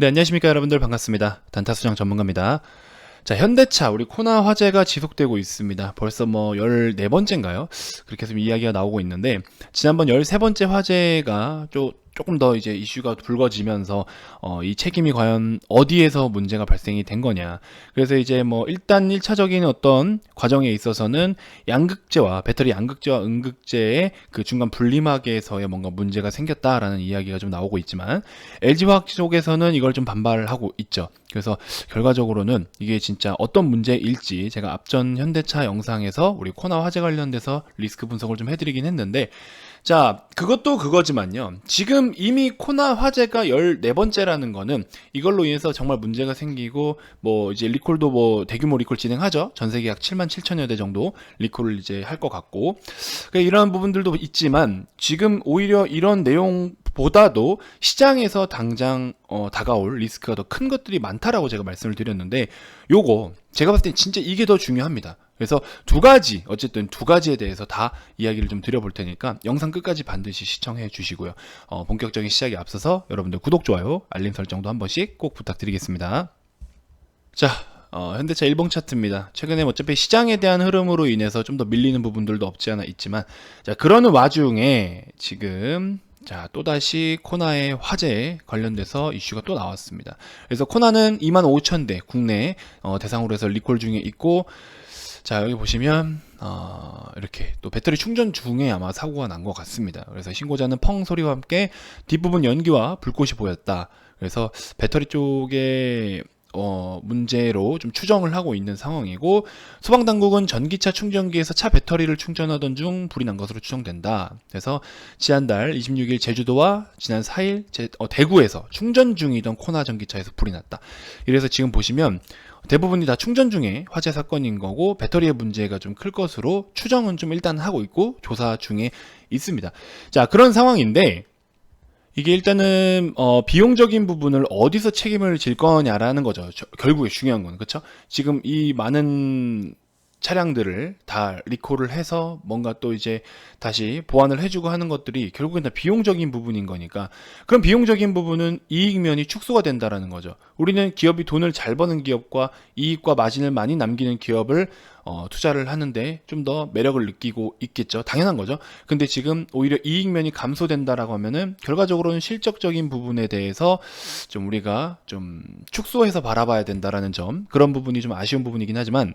네, 안녕하십니까 여러분들 반갑습니다. 단타 수장 전문가입니다. 자, 현대차 우리 코나 화재가 지속되고 있습니다. 벌써 뭐 14번째인가요? 그렇게 해서 이야기가 나오고 있는데 지난번 13번째 화재가 좀 조금 더 이제 이슈가 불거지면서 어, 이 책임이 과연 어디에서 문제가 발생이 된 거냐. 그래서 이제 뭐 일단 1차적인 어떤 과정에 있어서는 양극재와 배터리 양극재와 음극재의 그 중간 분리막에서의 뭔가 문제가 생겼다라는 이야기가 좀 나오고 있지만 LG화학 쪽에서는 이걸 좀 반발을 하고 있죠. 그래서 결과적으로는 이게 진짜 어떤 문제일지 제가 앞전 현대차 영상에서 우리 코나 화재 관련돼서 리스크 분석을 좀 해드리긴 했는데 자, 그것도 그거지만요. 지금 이미 코나 화재가 14번째라는 거는 이걸로 인해서 정말 문제가 생기고 뭐 이제 리콜도 뭐 대규모 리콜 진행하죠. 전 세계 약 7만 7천여 대 정도 리콜을 이제 할 것 같고. 그러니까 이러한 부분들도 있지만 지금 오히려 이런 내용 보다도 시장에서 당장 어, 다가올 리스크가 더 큰 것들이 많다라고 제가 말씀을 드렸는데 요거 제가 봤을 때 진짜 이게 더 중요합니다. 그래서 두 가지 어쨌든 두 가지에 대해서 다 이야기를 좀 드려볼 테니까 영상 끝까지 반드시 시청해 주시고요. 어, 본격적인 시작에 앞서서 여러분들 구독 좋아요 알림 설정도 한 번씩 꼭 부탁드리겠습니다. 자. 어, 현대차 일봉 차트입니다. 최근에 어차피 시장에 대한 흐름으로 인해서 좀 더 밀리는 부분들도 없지 않아 있지만, 자, 그러는 와중에 지금 자, 또다시 코나의 화재 관련돼서 이슈가 또 나왔습니다. 그래서 코나는 2만 5천 대 국내 어, 대상으로 해서 리콜 중에 있고, 자, 여기 보시면, 어, 이렇게 또 배터리 충전 중에 아마 사고가 난 것 같습니다. 그래서 신고자는 펑 소리와 함께 뒷부분 연기와 불꽃이 보였다. 그래서 배터리 쪽에 어, 문제로 좀 추정을 하고 있는 상황이고 소방 당국은 전기차 충전기에서 차 배터리를 충전하던 중 불이 난 것으로 추정된다. 그래서 지난달 26일 제주도와 지난 4일 제, 어, 대구에서 충전 중이던 코나 전기차에서 불이 났다. 이래서 지금 보시면 대부분이 다 충전 중에 화재 사건인 거고 배터리의 문제가 좀 클 것으로 추정은 좀 일단 하고 있고 조사 중에 있습니다. 자 그런 상황인데 이게 일단은 어, 비용적인 부분을 어디서 책임을 질 거냐라는 거죠. 저, 결국에 중요한 건 그렇죠. 지금 이 많은 차량들을 다 리콜을 해서 뭔가 또 이제 다시 보완을 해주고 하는 것들이 결국엔 다 비용적인 부분인 거니까 그럼 비용적인 부분은 이익면이 축소가 된다라는 거죠. 우리는 기업이 돈을 잘 버는 기업과 이익과 마진을 많이 남기는 기업을 어, 투자를 하는데 좀 더 매력을 느끼고 있겠죠. 당연한 거죠. 근데 지금 오히려 이익면이 감소된다라고 하면은 결과적으로는 실적적인 부분에 대해서 좀 우리가 좀 축소해서 바라봐야 된다라는 점 그런 부분이 좀 아쉬운 부분이긴 하지만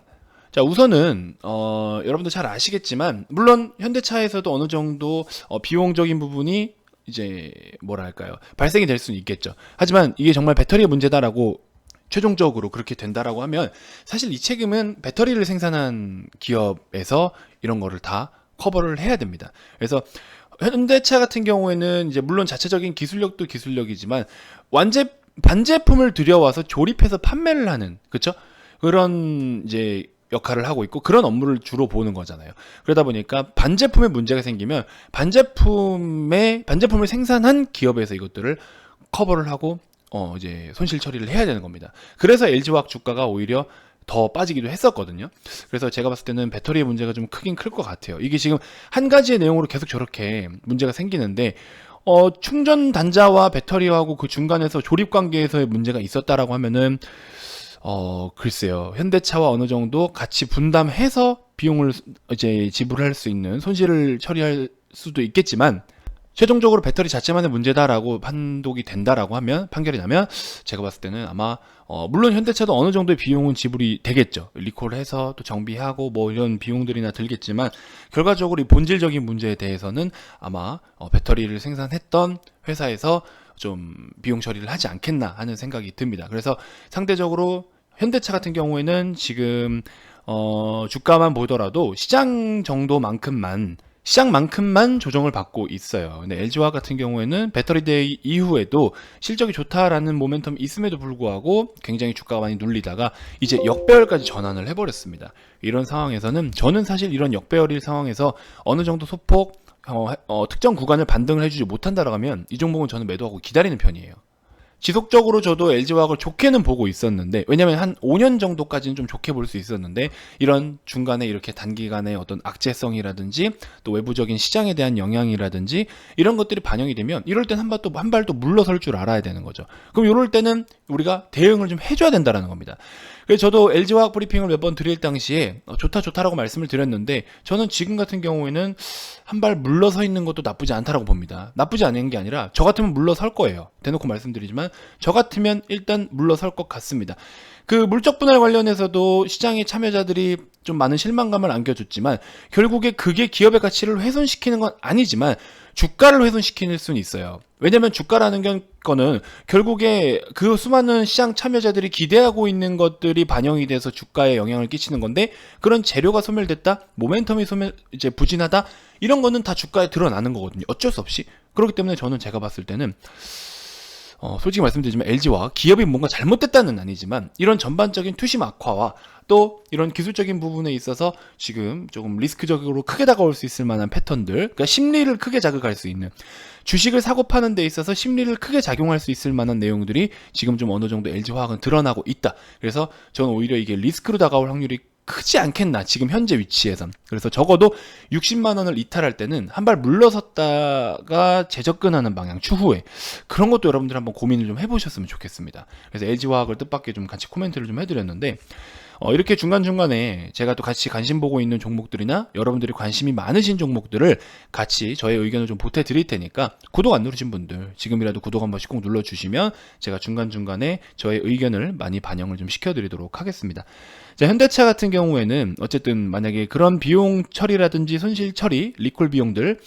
자, 우선은 어, 여러분도 잘 아시겠지만 물론 현대차에서도 어느 정도 어, 비용적인 부분이 이제 뭐랄까요 발생이 될 수는 있겠죠. 하지만 이게 정말 배터리의 문제다라고 최종적으로 그렇게 된다라고 하면 사실 이 책임은 배터리를 생산한 기업에서 이런 거를 다 커버를 해야 됩니다. 그래서 현대차 같은 경우에는 이제 물론 자체적인 기술력도 기술력이지만 완제 반제품을 들여와서 조립해서 판매를 하는 그렇죠? 그런 이제 역할을 하고 있고 그런 업무를 주로 보는 거잖아요. 그러다 보니까 반제품에 문제가 생기면 반제품의 반제품을 생산한 기업에서 이것들을 커버를 하고 어 이제 손실 처리를 해야 되는 겁니다. 그래서 LG화학 주가가 오히려 더 빠지기도 했었거든요. 그래서 제가 봤을 때는 배터리의 문제가 좀 크긴 클 것 같아요. 이게 지금 한 가지의 내용으로 계속 저렇게 문제가 생기는데 어 충전 단자와 배터리하고 그 중간에서 조립 관계에서의 문제가 있었다라고 하면은 어, 글쎄요. 현대차와 어느 정도 같이 분담해서 비용을 이제 지불할 수 있는 손실을 처리할 수도 있겠지만 최종적으로 배터리 자체만의 문제다라고 판독이 된다라고 하면 판결이 나면 제가 봤을 때는 아마 어, 물론 현대차도 어느 정도의 비용은 지불이 되겠죠. 리콜해서 또 정비하고 뭐 이런 비용들이나 들겠지만 결과적으로 이 본질적인 문제에 대해서는 아마 어, 배터리를 생산했던 회사에서 좀 비용 처리를 하지 않겠나 하는 생각이 듭니다. 그래서 상대적으로 현대차 같은 경우에는 지금 어, 주가만 보더라도 시장 정도만큼만 시장만큼만 조정을 받고 있어요. 근데 LG화 같은 경우에는 배터리 데이 이후에도 실적이 좋다라는 모멘텀이 있음에도 불구하고 굉장히 주가가 많이 눌리다가 이제 역배열까지 전환을 해버렸습니다. 이런 상황에서는 저는 사실 이런 역배열일 상황에서 어느 정도 소폭 어, 어, 특정 구간을 반등을 해주지 못한다라고 하면 이 종목은 저는 매도하고 기다리는 편이에요. 지속적으로 저도 LG화학을 좋게는 보고 있었는데 왜냐면 한 5년 정도까지는 좀 좋게 볼 수 있었는데 이런 중간에 이렇게 단기간에 어떤 악재성이라든지 또 외부적인 시장에 대한 영향이라든지 이런 것들이 반영이 되면 이럴 땐 한 발 또 한 발 또 물러설 줄 알아야 되는 거죠. 그럼 이럴 때는 우리가 대응을 좀 해줘야 된다라는 겁니다. 그래서 저도 LG화학 브리핑을 몇 번 드릴 당시에 어, 좋다 좋다라고 말씀을 드렸는데 저는 지금 같은 경우에는 한 발 물러서 있는 것도 나쁘지 않다라고 봅니다. 나쁘지 않은 게 아니라 저 같으면 물러설 거예요. 대놓고 말씀드리지만 저 같으면 일단 물러설 것 같습니다. 그 물적 분할 관련해서도 시장의 참여자들이 좀 많은 실망감을 안겨줬지만 결국에 그게 기업의 가치를 훼손시키는 건 아니지만 주가를 훼손시킬 수는 있어요. 왜냐면 주가라는 건- 결국에 그 수많은 시장 참여자들이 기대하고 있는 것들이 반영이 돼서 주가에 영향을 끼치는 건데 그런 재료가 소멸됐다, 모멘텀이 소멸 이제 부진하다 이런 거는 다 주가에 드러나는 거거든요. 어쩔 수 없이 그렇기 때문에 저는 제가 봤을 때는 어, 솔직히 말씀드리지만 LG와 기업이 뭔가 잘못됐다는 아니지만 이런 전반적인 투심 악화와 또 이런 기술적인 부분에 있어서 지금 조금 리스크적으로 크게 다가올 수 있을 만한 패턴들, 그러니까 심리를 크게 자극할 수 있는 주식을 사고 파는 데 있어서 심리를 크게 작용할 수 있을 만한 내용들이 지금 좀 어느 정도 LG화학은 드러나고 있다. 그래서 저는 오히려 이게 리스크로 다가올 확률이 크지 않겠나 지금 현재 위치에선 그래서 적어도 60만 원을 이탈할 때는 한 발 물러섰다가 재접근하는 방향 추후에 그런 것도 여러분들 한번 고민을 좀 해보셨으면 좋겠습니다. 그래서 LG화학을 뜻밖의 좀 같이 코멘트를 좀 해드렸는데 어, 이렇게 중간중간에 제가 또 같이 관심 보고 있는 종목들이나 여러분들이 관심이 많으신 종목들을 같이 저의 의견을 좀 보태 드릴 테니까 구독 안 누르신 분들 지금이라도 구독 한 번씩 꼭 눌러 주시면 제가 중간중간에 저의 의견을 많이 반영을 좀 시켜 드리도록 하겠습니다. 자, 현대차 같은 경우에는 어쨌든 만약에 그런 비용 처리라든지 손실 처리, 리콜 비용들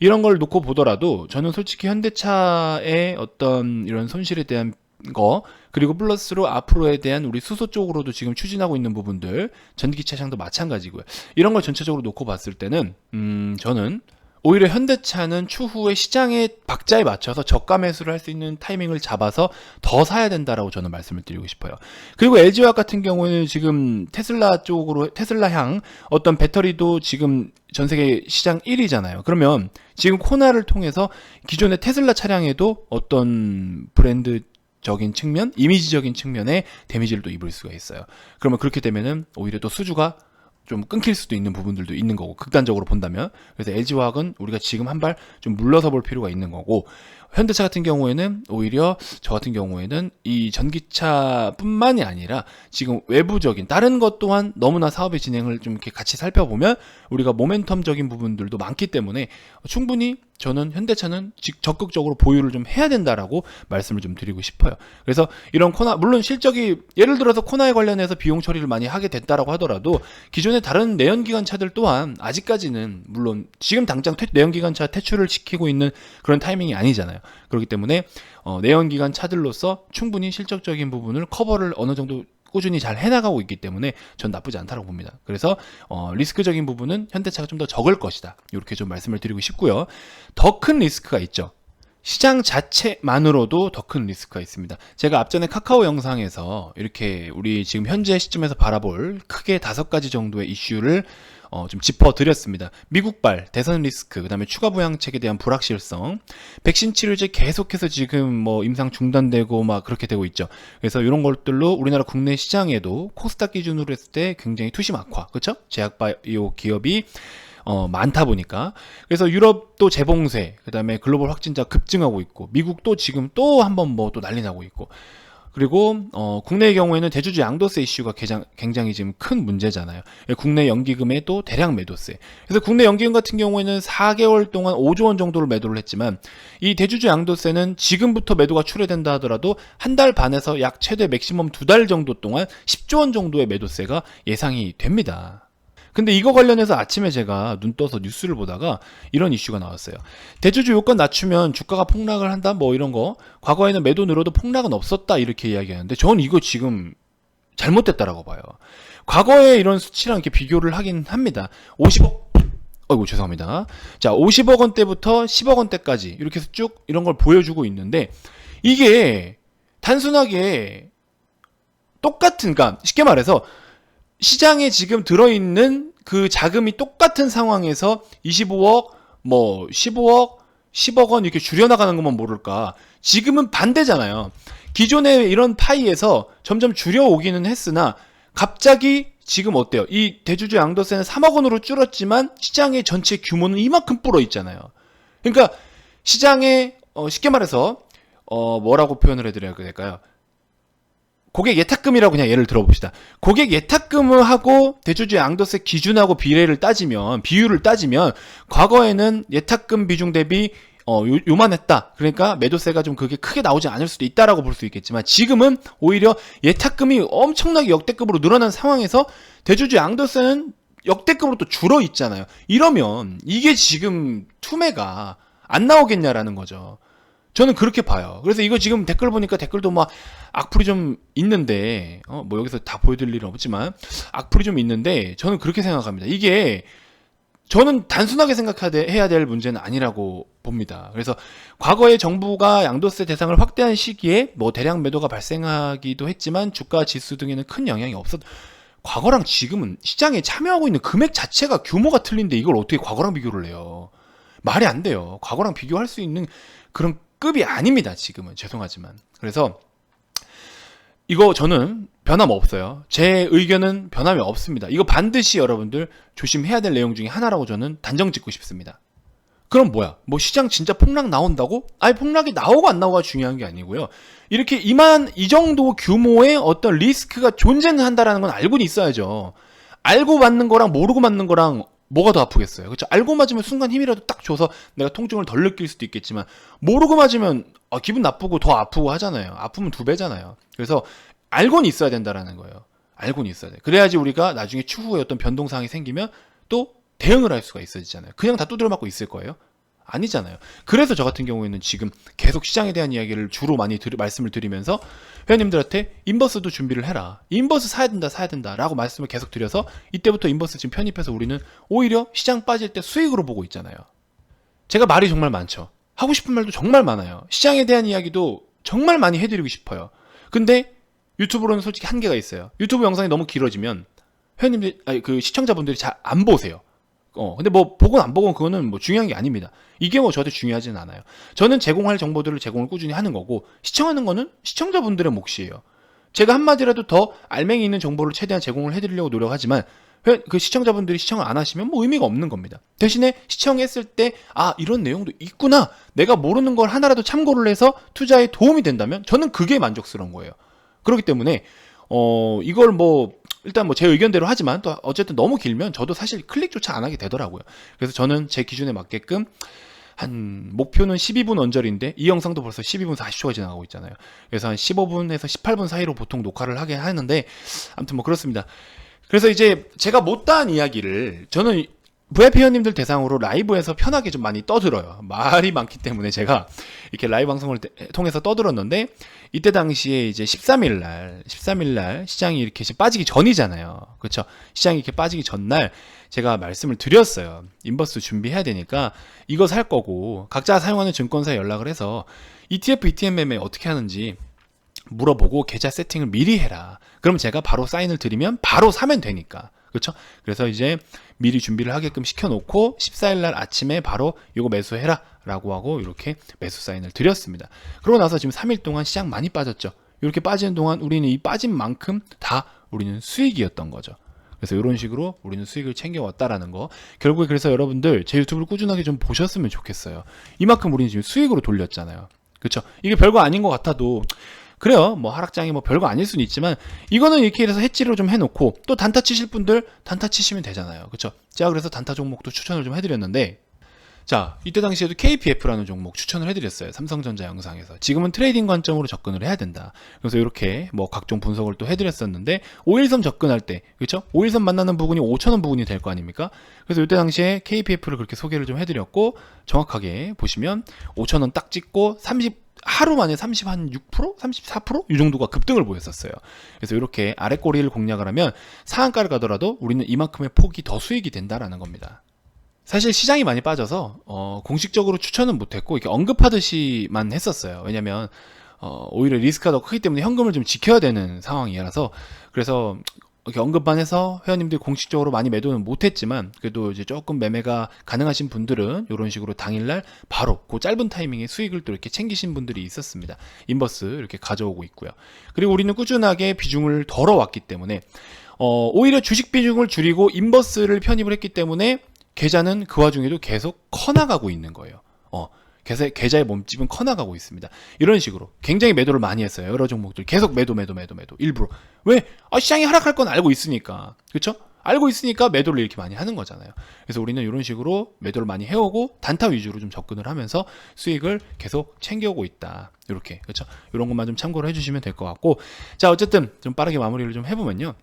이런 걸 놓고 보더라도 저는 솔직히 현대차의 어떤 이런 손실에 대한 거 그리고 플러스로 앞으로에 대한 우리 수소 쪽으로도 지금 추진하고 있는 부분들 전기차량도 마찬가지고요. 이런 걸 전체적으로 놓고 봤을 때는 음 저는 오히려 현대차는 추후에 시장의 박자에 맞춰서 저가 매수를 할 수 있는 타이밍을 잡아서 더 사야 된다라고 저는 말씀을 드리고 싶어요. 그리고 LG화학 같은 경우에는 지금 테슬라 쪽으로 테슬라 향 어떤 배터리도 지금 전 세계 시장 1위잖아요. 그러면 지금 코나를 통해서 기존의 테슬라 차량에도 어떤 브랜드 적인 측면, 이미지적인 측면에 데미지를 또 입을 수가 있어요. 그러면 그렇게 되면은 오히려 또 수주가 좀 끊길 수도 있는 부분들도 있는 거고 극단적으로 본다면 그래서 LG화학은 우리가 지금 한 발 좀 물러서 볼 필요가 있는 거고 현대차 같은 경우에는 오히려 저 같은 경우에는 이 전기차뿐만이 아니라 지금 외부적인 다른 것 또한 너무나 사업의 진행을 좀 이렇게 같이 살펴보면 우리가 모멘텀적인 부분들도 많기 때문에 충분히 저는 현대차는 직- 적극적으로 보유를 좀 해야 된다라고 말씀을 좀 드리고 싶어요. 그래서 이런 코나 물론 실적이 예를 들어서 코나에 관련해서 비용 처리를 많이 하게 됐다라고 하더라도 기존의 다른 내연기관 차들 또한 아직까지는 물론 지금 당장 퇴- 내연기관 차 퇴출을 시키고 있는 그런 타이밍이 아니잖아요. 그렇기 때문에 어, 내연기관 차들로서 충분히 실적적인 부분을 커버를 어느 정도 꾸준히 잘 해나가고 있기 때문에 전 나쁘지 않다고 봅니다. 그래서 어, 리스크적인 부분은 현대차가 좀 더 적을 것이다. 이렇게 좀 말씀을 드리고 싶고요. 더 큰 리스크가 있죠. 시장 자체만으로도 더 큰 리스크가 있습니다. 제가 앞전에 카카오 영상에서 이렇게 우리 지금 현재 시점에서 바라볼 크게 다섯 가지 정도의 이슈를 어, 좀 짚어드렸습니다. 미국발, 대선 리스크, 그 다음에 추가 부양책에 대한 불확실성, 백신 치료제 계속해서 지금 뭐 임상 중단되고 막 그렇게 되고 있죠. 그래서 이런 것들로 우리나라 국내 시장에도 코스닥 기준으로 했을 때 굉장히 투심 악화, 그렇죠? 제약바이오 기업이 어, 많다 보니까 그래서 유럽도 재봉쇄 그다음에 글로벌 확진자 급증하고 있고 미국도 지금 또 한번 뭐 또 난리 나고 있고 그리고 어, 국내의 경우에는 대주주 양도세 이슈가 개장- 굉장히 지금 큰 문제잖아요. 국내 연기금의 또 대량 매도세. 그래서 국내 연기금 같은 경우에는 4개월 동안 5조 원 정도를 매도를 했지만 이 대주주 양도세는 지금부터 매도가 출회된다 하더라도 한 달 반에서 약 최대 맥시멈 두 달 정도 동안 10조 원 정도의 매도세가 예상이 됩니다. 근데 이거 관련해서 아침에 제가 눈 떠서 뉴스를 보다가 이런 이슈가 나왔어요. 대주주 요건 낮추면 주가가 폭락을 한다 뭐 이런 거. 과거에는 매도 늘어도 폭락은 없었다 이렇게 이야기하는데 저는 이거 지금 잘못됐다라고 봐요. 과거에 이런 수치랑 이렇게 비교를 하긴 합니다. 50억 어이구 죄송합니다. 자, 50억 원대부터 10억 원대까지 이렇게 해서 쭉 이런 걸 보여주고 있는데 이게 단순하게 똑같은 그러니까 쉽게 말해서 시장에 지금 들어있는 그 자금이 똑같은 상황에서 25억, 뭐 15억, 10억 원 이렇게 줄여나가는 것만 모를까. 지금은 반대잖아요. 기존의 이런 파이에서 점점 줄여오기는 했으나 갑자기 지금 어때요? 이 대주주 양도세는 3억 원으로 줄었지만 시장의 전체 규모는 이만큼 불어 있잖아요. 그러니까 시장에 어, 쉽게 말해서 어, 뭐라고 표현을 해드려야 될까요? 고객 예탁금이라고 그냥 예를 들어봅시다. 고객 예탁금을 하고 대주주 양도세 기준하고 비례를 따지면 비율을 따지면 과거에는 예탁금 비중 대비 어, 요, 요만했다. 그러니까 매도세가 좀 그게 크게 나오지 않을 수도 있다라고 볼 수 있겠지만 지금은 오히려 예탁금이 엄청나게 역대급으로 늘어난 상황에서 대주주 양도세는 역대급으로 또 줄어 있잖아요. 이러면 이게 지금 투매가 안 나오겠냐라는 거죠. 저는 그렇게 봐요. 그래서 이거 지금 댓글 보니까 댓글도 막 악플이 좀 있는데, 어, 뭐 여기서 다 보여드릴 일은 없지만, 악플이 좀 있는데, 저는 그렇게 생각합니다. 이게, 저는 단순하게 생각해야 될 문제는 아니라고 봅니다. 그래서 과거에 정부가 양도세 대상을 확대한 시기에 뭐 대량 매도가 발생하기도 했지만 주가 지수 등에는 큰 영향이 없었, 과거랑 지금은 시장에 참여하고 있는 금액 자체가 규모가 틀린데 이걸 어떻게 과거랑 비교를 해요? 말이 안 돼요. 과거랑 비교할 수 있는 그런 급이 아닙니다. 지금은 죄송하지만 그래서 이거 저는 변함 없어요. 제 의견은 변함이 없습니다. 이거 반드시 여러분들 조심해야 될 내용 중에 하나라고 저는 단정 짓고 싶습니다. 그럼 뭐야? 뭐 시장 진짜 폭락 나온다고? 아니 폭락이 나오고 안 나오고가 중요한 게 아니고요. 이렇게 이만 이 정도 규모의 어떤 리스크가 존재는 한다라는 건 알고는 있어야죠. 알고 맞는 거랑 모르고 맞는 거랑 뭐가 더 아프겠어요? 그렇죠? 알고 맞으면 순간 힘이라도 딱 줘서 내가 통증을 덜 느낄 수도 있겠지만 모르고 맞으면 아, 기분 나쁘고 더 아프고 하잖아요. 아프면 두 배잖아요. 그래서 알고는 있어야 된다라는 거예요. 알고는 있어야 돼. 그래야지 우리가 나중에 추후에 어떤 변동 사항이 생기면 또 대응을 할 수가 있어지잖아요. 그냥 다 두드려 맞고 있을 거예요? 아니잖아요. 그래서 저 같은 경우에는 지금 계속 시장에 대한 이야기를 주로 많이 드, 말씀을 드리면서 회원님들한테 인버스도 준비를 해라. 인버스 사야 된다, 사야 된다. 라고 말씀을 계속 드려서 이때부터 인버스 지금 편입해서 우리는 오히려 시장 빠질 때 수익으로 보고 있잖아요. 제가 말이 정말 많죠. 하고 싶은 말도 정말 많아요. 시장에 대한 이야기도 정말 많이 해드리고 싶어요. 근데 유튜브로는 솔직히 한계가 있어요. 유튜브 영상이 너무 길어지면 회원님들, 아니, 그 시청자분들이 잘 안 보세요. 어, 근데 뭐, 보건 안 보건 그거는 뭐 중요한 게 아닙니다. 이게 뭐 저한테 중요하지는 않아요. 저는 제공할 정보들을 제공을 꾸준히 하는 거고, 시청하는 거는 시청자분들의 몫이에요. 제가 한마디라도 더 알맹이 있는 정보를 최대한 제공을 해드리려고 노력하지만, 회- 그 시청자분들이 시청을 안 하시면 뭐 의미가 없는 겁니다. 대신에 시청했을 때, 아, 이런 내용도 있구나. 내가 모르는 걸 하나라도 참고를 해서 투자에 도움이 된다면, 저는 그게 만족스러운 거예요. 그렇기 때문에, 어, 이걸 뭐, 일단 뭐 제 의견대로 하지만 또 어쨌든 너무 길면 저도 사실 클릭조차 안 하게 되더라고요. 그래서 저는 제 기준에 맞게끔 한 목표는 12분 언저리인데 이 영상도 벌써 12분 40초가 지나가고 있잖아요. 그래서 한 15분에서 18분 사이로 보통 녹화를 하게 하는데 아무튼 뭐 그렇습니다. 그래서 이제 제가 못다한 이야기를 저는 VIP 회원님들 대상으로 라이브에서 편하게 좀 많이 떠들어요. 말이 많기 때문에 제가 이렇게 라이브 방송을 때- 통해서 떠들었는데 이때 당시에 이제 13일 날, 13일 날 시장이 이렇게 빠지기 전이잖아요. 그렇죠? 시장이 이렇게 빠지기 전날 제가 말씀을 드렸어요. 인버스 준비해야 되니까 이거 살 거고 각자 사용하는 증권사에 연락을 해서 ETF, ETN 매매 어떻게 하는지 물어보고 계좌 세팅을 미리 해라. 그럼 제가 바로 사인을 드리면 바로 사면 되니까. 그렇죠? 그래서 이제 미리 준비를 하게끔 시켜놓고 14일 날 아침에 바로 이거 매수해라 라고 하고 이렇게 매수 사인을 드렸습니다. 그러고 나서 지금 3일 동안 시장 많이 빠졌죠. 이렇게 빠지는 동안 우리는 이 빠진 만큼 다 우리는 수익이었던 거죠. 그래서 이런 식으로 우리는 수익을 챙겨왔다라는 거. 결국에 그래서 여러분들 제 유튜브를 꾸준하게 좀 보셨으면 좋겠어요. 이만큼 우리는 지금 수익으로 돌렸잖아요. 그렇죠? 이게 별거 아닌 것 같아도 그래요. 뭐 하락장이 뭐 별거 아닐 수는 있지만 이거는 이렇게 해서 해지를 좀 해놓고 또 단타 치실 분들 단타 치시면 되잖아요. 그렇죠? 제가 그래서 단타 종목도 추천을 좀 해드렸는데 자 이때 당시에도 KPF라는 종목 추천을 해드렸어요. 삼성전자 영상에서 지금은 트레이딩 관점으로 접근을 해야 된다. 그래서 이렇게 뭐 각종 분석을 또 해드렸었는데 5일선 접근할 때 그렇죠? 5일선 만나는 부분이 5천원 부분이 될 거 아닙니까? 그래서 이때 당시에 KPF를 그렇게 소개를 좀 해드렸고 정확하게 보시면 5천원 딱 찍고 30 하루 만에 36%? 34%? 이 정도가 급등을 보였었어요. 그래서 이렇게 아래 꼬리를 공략을 하면 상한가를 가더라도 우리는 이만큼의 폭이 더 수익이 된다라는 겁니다. 사실 시장이 많이 빠져서 어, 공식적으로 추천은 못했고 이렇게 언급하듯이만 했었어요. 왜냐면 어, 오히려 리스크가 더 크기 때문에 현금을 좀 지켜야 되는 상황이라서 그래서 이렇게 언급만 해서 회원님들이 공식적으로 많이 매도는 못했지만 그래도 이제 조금 매매가 가능하신 분들은 이런 식으로 당일날 바로 그 짧은 타이밍에 수익을 또 이렇게 챙기신 분들이 있었습니다. 인버스 이렇게 가져오고 있고요. 그리고 우리는 꾸준하게 비중을 덜어왔기 때문에 어, 오히려 주식 비중을 줄이고 인버스를 편입을 했기 때문에 계좌는 그 와중에도 계속 커나가고 있는 거예요. 어, 계좌, 계좌의 몸집은 커나가고 있습니다. 이런 식으로 굉장히 매도를 많이 했어요. 여러 종목들 계속 매도, 매도, 매도, 매도. 일부러 왜? 아, 시장이 하락할 건 알고 있으니까, 그렇죠? 알고 있으니까 매도를 이렇게 많이 하는 거잖아요. 그래서 우리는 이런 식으로 매도를 많이 해오고 단타 위주로 좀 접근을 하면서 수익을 계속 챙겨오고 있다. 이렇게 그렇죠? 이런 것만 좀 참고를 해주시면 될 것 같고, 자 어쨌든 좀 빠르게 마무리를 좀 해보면요.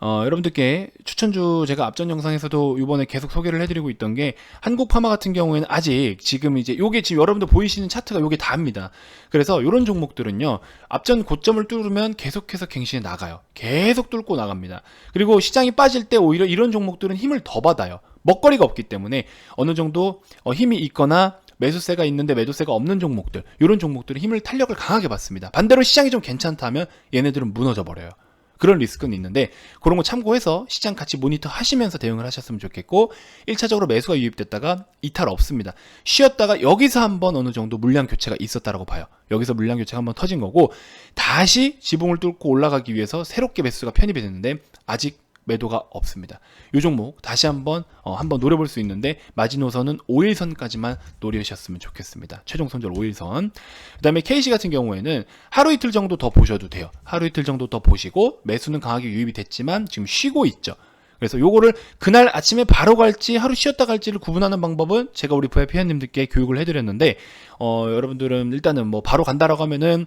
어, 여러분들께 추천주 제가 앞전 영상에서도 이번에 계속 소개를 해드리고 있던 게 한국 파마 같은 경우에는 아직 지금 이제 요게 지금 여러분들 보이시는 차트가 요게 다입니다. 그래서 이런 종목들은요 앞전 고점을 뚫으면 계속해서 갱신해 나가요. 계속 뚫고 나갑니다. 그리고 시장이 빠질 때 오히려 이런 종목들은 힘을 더 받아요. 먹거리가 없기 때문에 어느 정도 어, 힘이 있거나 매수세가 있는데 매도세가 없는 종목들 이런 종목들은 힘을 탄력을 강하게 받습니다. 반대로 시장이 좀 괜찮다면 얘네들은 무너져 버려요. 그런 리스크는 있는데 그런 거 참고해서 시장 같이 모니터 하시면서 대응을 하셨으면 좋겠고 1차적으로 매수가 유입됐다가 이탈 없습니다. 쉬었다가 여기서 한번 어느 정도 물량 교체가 있었다라고 봐요. 여기서 물량 교체가 한번 터진 거고 다시 지붕을 뚫고 올라가기 위해서 새롭게 매수가 편입이 됐는데 아직 매도가 없습니다. 이 종목 다시 한번 어, 한번 노려볼 수 있는데 마지노선은 5일선까지만 노리셨으면 좋겠습니다. 최종 손절 5일선. 그다음에 KC 같은 경우에는 하루 이틀 정도 더 보셔도 돼요. 하루 이틀 정도 더 보시고 매수는 강하게 유입이 됐지만 지금 쉬고 있죠. 그래서 요거를 그날 아침에 바로 갈지 하루 쉬었다 갈지를 구분하는 방법은 제가 우리 VIP 회원님들께 교육을 해드렸는데 어, 여러분들은 일단은 뭐 바로 간다라고 하면은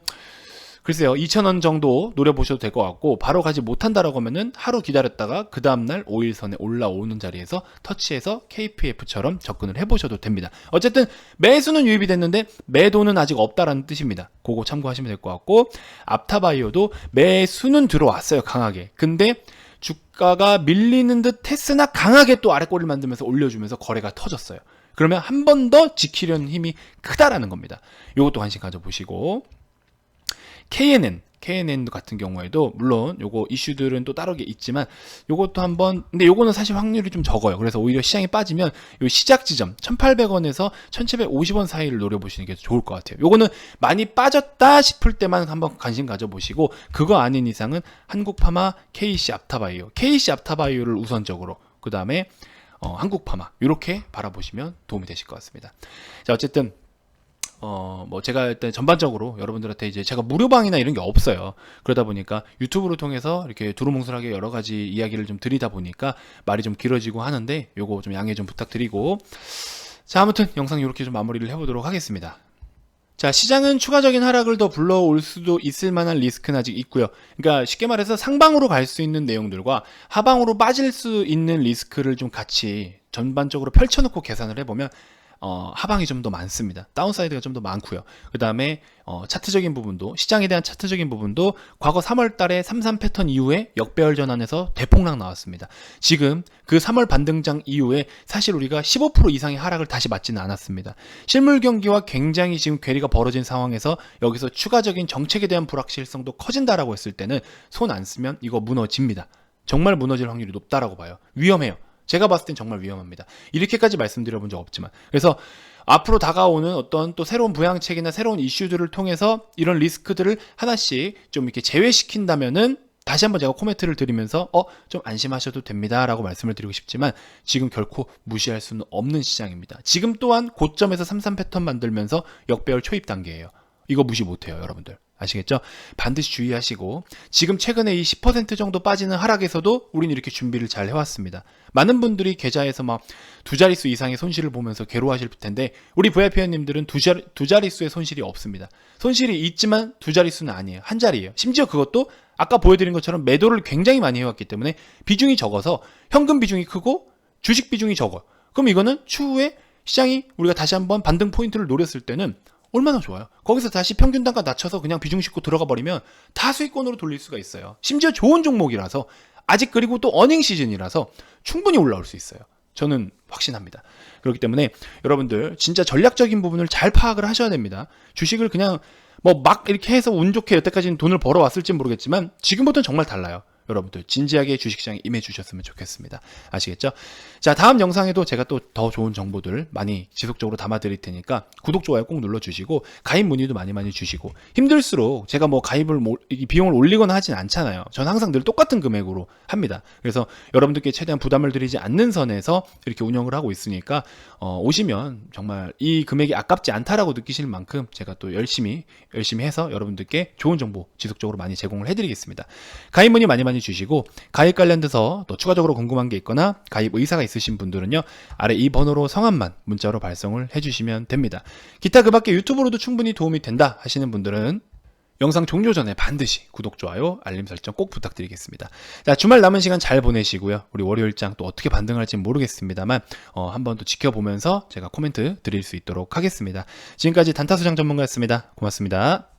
글쎄요, 2,000원 정도 노려보셔도 될 것 같고, 바로 가지 못한다라고 하면은 하루 기다렸다가 그 다음날 5일선에 올라오는 자리에서 터치해서 KPF처럼 접근을 해보셔도 됩니다. 어쨌든 매수는 유입이 됐는데 매도는 아직 없다라는 뜻입니다. 그거 참고하시면 될 것 같고, 앞타바이오도 매수는 들어왔어요, 강하게. 근데 주가가 밀리는 듯 했으나 강하게 또 아래꼬리를 만들면서 올려주면서 거래가 터졌어요. 그러면 한 번 더 지키려는 힘이 크다라는 겁니다. 이것도 관심 가져보시고, KNN KNN 같은 경우에도 물론 요거 이슈들은 또 따르게 있지만 요것도 한번 근데 요거는 사실 확률이 좀 적어요. 그래서 오히려 시장이 빠지면 요 시작 지점 1,800원에서 1,750원 사이를 노려보시는 게 좋을 것 같아요. 요거는 많이 빠졌다 싶을 때만 한번 관심 가져보시고 그거 아닌 이상은 한국파마, KC 앞타바이오, KC 앞타바이오를 우선적으로 그 다음에 어, 한국파마 이렇게 바라보시면 도움이 되실 것 같습니다. 자 어쨌든 어, 뭐 제가 일단 전반적으로 여러분들한테 이제 제가 무료방이나 이런 게 없어요. 그러다 보니까 유튜브를 통해서 이렇게 두루뭉술하게 여러 가지 이야기를 좀 드리다 보니까 말이 좀 길어지고 하는데 요거 좀 양해 좀 부탁드리고 자, 아무튼 영상 이렇게 좀 마무리를 해보도록 하겠습니다. 자, 시장은 추가적인 하락을 더 불러올 수도 있을 만한 리스크는 아직 있고요. 그러니까 쉽게 말해서 상방으로 갈 수 있는 내용들과 하방으로 빠질 수 있는 리스크를 좀 같이 전반적으로 펼쳐놓고 계산을 해보면 어, 하방이 좀 더 많습니다. 다운사이드가 좀 더 많고요. 그 다음에 어, 차트적인 부분도 시장에 대한 차트적인 부분도 과거 3월 달에 33 패턴 이후에 역배열 전환에서 대폭락 나왔습니다. 지금 그 3월 반등장 이후에 사실 우리가 15% 이상의 하락을 다시 맞지는 않았습니다. 실물 경기와 굉장히 지금 괴리가 벌어진 상황에서 여기서 추가적인 정책에 대한 불확실성도 커진다라고 했을 때는 손 안 쓰면 이거 무너집니다. 정말 무너질 확률이 높다라고 봐요. 위험해요. 제가 봤을 땐 정말 위험합니다. 이렇게까지 말씀드려 본 적 없지만. 그래서 앞으로 다가오는 어떤 또 새로운 부양책이나 새로운 이슈들을 통해서 이런 리스크들을 하나씩 좀 이렇게 제외시킨다면은 다시 한번 제가 코멘트를 드리면서 어 좀 안심하셔도 됩니다라고 말씀을 드리고 싶지만 지금 결코 무시할 수는 없는 시장입니다. 지금 또한 고점에서 33 패턴 만들면서 역배열 초입 단계예요. 이거 무시 못해요, 여러분들. 아시겠죠? 반드시 주의하시고 지금 최근에 이 10% 정도 빠지는 하락에서도 우리는 이렇게 준비를 잘 해왔습니다. 많은 분들이 계좌에서 막 두 자릿수 이상의 손실을 보면서 괴로워하실 텐데 우리 VIP 회원님들은 두, 자리, 두 자릿수의 손실이 없습니다. 손실이 있지만 두 자릿수는 아니에요. 한 자리예요. 심지어 그것도 아까 보여드린 것처럼 매도를 굉장히 많이 해왔기 때문에 비중이 적어서 현금 비중이 크고 주식 비중이 적어. 그럼 이거는 추후에 시장이 우리가 다시 한번 반등 포인트를 노렸을 때는 얼마나 좋아요. 거기서 다시 평균 단가 낮춰서 그냥 비중 싣고 들어가 버리면 다 수익권으로 돌릴 수가 있어요. 심지어 좋은 종목이라서 아직 그리고 또 어닝 시즌이라서 충분히 올라올 수 있어요. 저는 확신합니다. 그렇기 때문에 여러분들 진짜 전략적인 부분을 잘 파악을 하셔야 됩니다. 주식을 그냥 뭐 막 이렇게 해서 운 좋게 여태까지는 돈을 벌어왔을지 모르겠지만 지금부터는 정말 달라요. 여러분들 진지하게 주식시장에 임해 주셨으면 좋겠습니다. 아시겠죠? 자, 다음 영상에도 제가 또 더 좋은 정보들 많이 지속적으로 담아 드릴 테니까 구독, 좋아요 꼭 눌러 주시고 가입 문의도 많이 많이 주시고 힘들수록 제가 뭐 가입을 뭐, 이 비용을 올리거나 하진 않잖아요. 전 항상 늘 똑같은 금액으로 합니다. 그래서 여러분들께 최대한 부담을 드리지 않는 선에서 이렇게 운영을 하고 있으니까 어, 오시면 정말 이 금액이 아깝지 않다라고 느끼실 만큼 제가 또 열심히 열심히 해서 여러분들께 좋은 정보 지속적으로 많이 제공을 해 드리겠습니다. 가입 문의 많이 많이 주시고 가입 관련돼서 또 추가적으로 궁금한 게 있거나 가입 의사가 있으신 분들은요 아래 이 번호로 성함만 문자로 발송을 해주시면 됩니다. 기타 그 밖에 유튜브로도 충분히 도움이 된다 하시는 분들은 영상 종료 전에 반드시 구독, 좋아요, 알림 설정 꼭 부탁드리겠습니다. 자, 주말 남은 시간 잘 보내시고요. 우리 월요일장 또 어떻게 반등할지는 모르겠습니다만, 어, 한번 또 지켜보면서 제가 코멘트 드릴 수 있도록 하겠습니다. 지금까지 단타수장 전문가였습니다. 고맙습니다.